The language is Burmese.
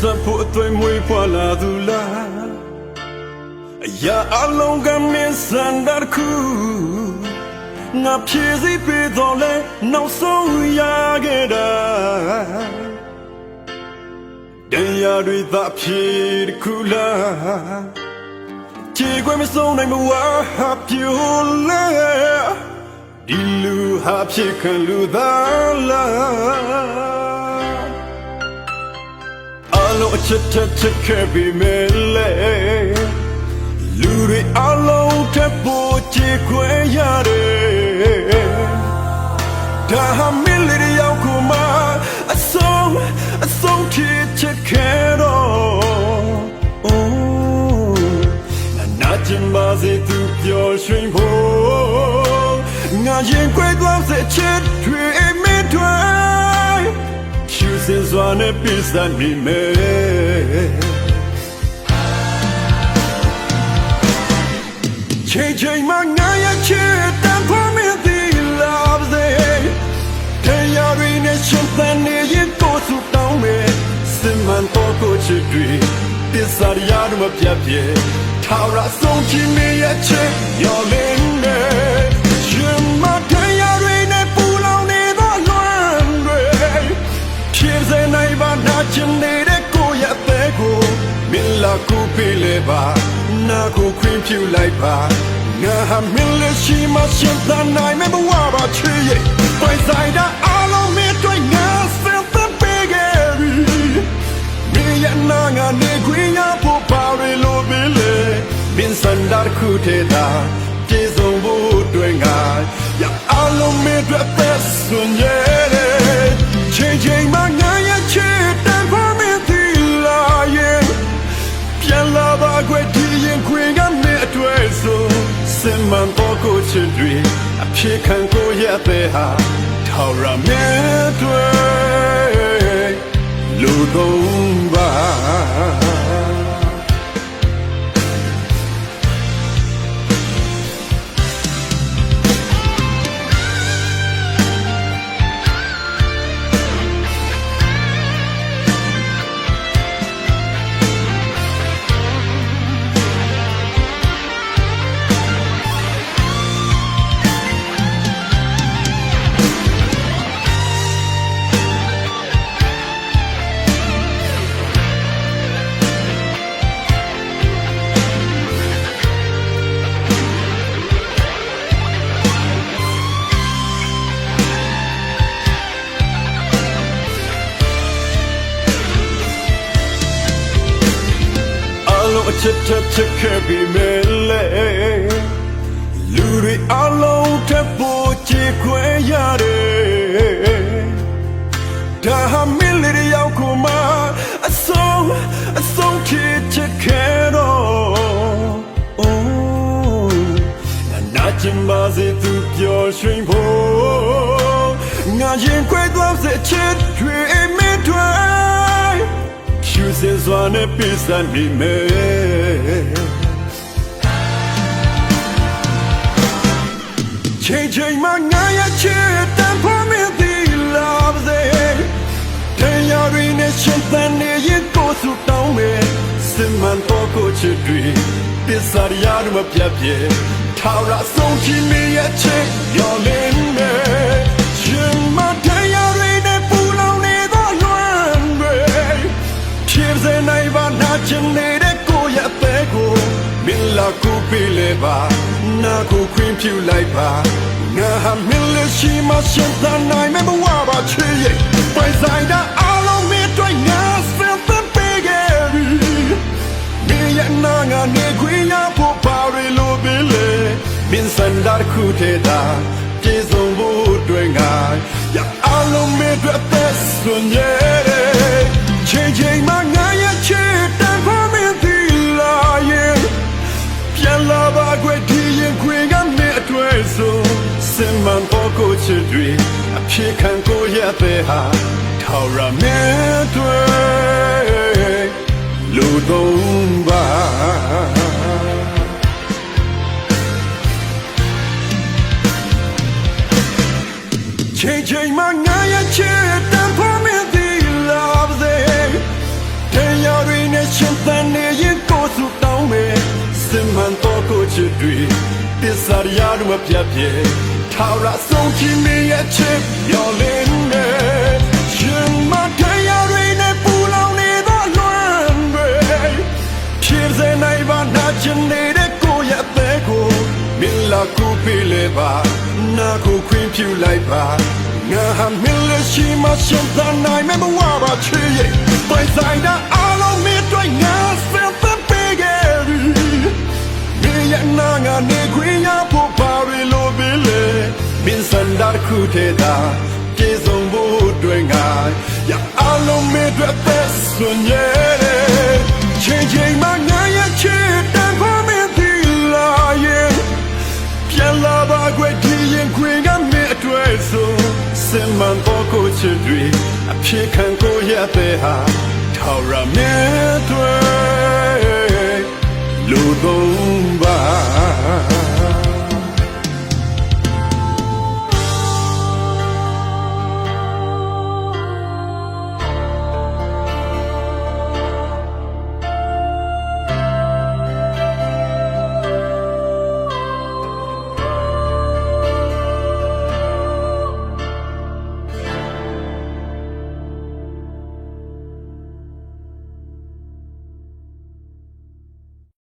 စပ်ဖို့အသွေးမွေးပွာလာသူလားအရာအလုံးကမင်းစံတာခုငါဖြည့်စည်းပေးတော်လဲနောက်ဆုံးရခဲ့တာတရားတွေသာဖြည့်တခုလားခြေခွဲမဆုံးနိုင်မဝဟာပြိုလဲဒီလူဟာဖြစ်ခံလူသားလား ချက်ချက်ချက်ခဲ့ပြီးမယ်လေလူတွေအလုံးထပ်ဖို့ချေခွဲရတယ်ဒါဟာမင်းလေးတစ်ယောက်ကိုမှအဆုံးအဆုံးချစ်ချက်ခဲ့တော့အိုးနာနာချင်ပါစေသူပျော်ရွှင်ဖို့ငါရင်ခွဲသွားစေချစ် choosing one piece that me me Change change my ngaya chit and for me the love day Tay ya ri ne shun tan ne yin ko su taung me Sin man to ko chit dwi Tisa ya du ma pyat pye Thao ra song chi me ya chit Yo lin ပြုလိုက်ပါငါဟာမင်းလက်ရှိမှရှင်သန်နိုင်မဘဝပါချေရဲ့ပိုင်ဆိုင်တာအလုံးမင်းတွေ့ငါစံသပေးခဲ့ပြီမင်းရဲ့နာငါနေခွင့်ရဖို့ပါရလို့ပေးလေမင်းစံတာခုထဲတာကျေဆုံးဖို့အတွက်ငါရအလုံးမင်းတွေ့သက်စွန်ရဲ့ Change change my ngaya စင်မှန်တော့ကိုချစ်တွေအဖြစ်ခံကိုရတဲ့ဟာထောက်ရမဲ့တွေ့လူတော့ပါ လုံးအချက်ချက်ချက်ခဲ့ပြီးမယ်လေလူတွေအလုံးထပ်ဖို့ချေခွဲရတယ်ဒါဟာမင်းလေးတစ်ယောက်ကိုမှအဆုံးအဆုံးချစ်ချက်ခဲ့တော့အိုးငါနာချင်ပါစေသူပျော်ရွှင်ဖို့ငါရင်ခွဲသွားစေချစ်တွေမင်း တွေ Chooses one piece and me me Change change my ngaya chit and for me the love day Tay ya ri ne shin tan ne yin ko su taung me Sin man to ko chit dwi Tisa ya du ma pyat pye Thao ra song chi me ya chit yo lin me Shin ma tay ya ri စ်စေနိုင်ပါနာချင်နေတဲ့ကိုယ့်ရဲ့အသေးကိုမင်းလာကိုပေးလေပါနာကိုခွင့်ပြုလိုက်ပါငါဟာမင်းလက်ရှိမှရှင်သန်နိုင်မယ့်ဘဝပါချေရဲ့ပိုင်ဆိုင်တာအလုံးမင်းတွေ့ငါစံသန်ပေးခဲ့ပြီမင်းရဲ့နာငါနေခွင့်ရဖို့ပါရလို့ပေးလေမင်းစံတာခုထဲတာပြေဆုံးဖို့အတွက်ငါရအလုံးမင်းတွေ့သက်စွန်ရဲ့ ပေါ်ကိုချစ်တွေအဖြစ်ခံကိုရတဲ့ဟာထောက်ရမဲ့တွေ့လူတော့ပါ Change change my ngaya chit and for me the love day တရားရင်းနဲ့ရှင်သန်နေရင်ကိုယ်စုတောင်းမယ်စင်မှန်တွေတစ္ဆာရရမပြတ်ပြေထာဝရဆုံးချင် ကိုခွင့်ပြုလိုက်ပါငါဟာမင်းလက်ရှိမှရှင်သန်နိုင်မယ်မဝပါချေရဲ့ပိုင်ဆိုင်တာအလုံးမင်းတို့ငါစံပပေးခဲ့ပြီမြေရနာငါနေခွင့်ရဖို့ပါရလိုပြီလေမင်းစန္ဒာခုထေတာပြေဆုံးဖို့အတွက်ငါရအလုံးမေအတွက်သက်စွန်ရဲ့ချင်းချင်းမငါရဲ့ချစ်တန်ခွင့်မင်းဒီလာရဲ့ပြန်လာပါခွင့် ဆိုစင်မှန်ပေါ်ကိုချစ်တွေအဖြစ်ခံကိုရတဲ့ဟာထောက်ရမြဲတွေလူသုံးပါ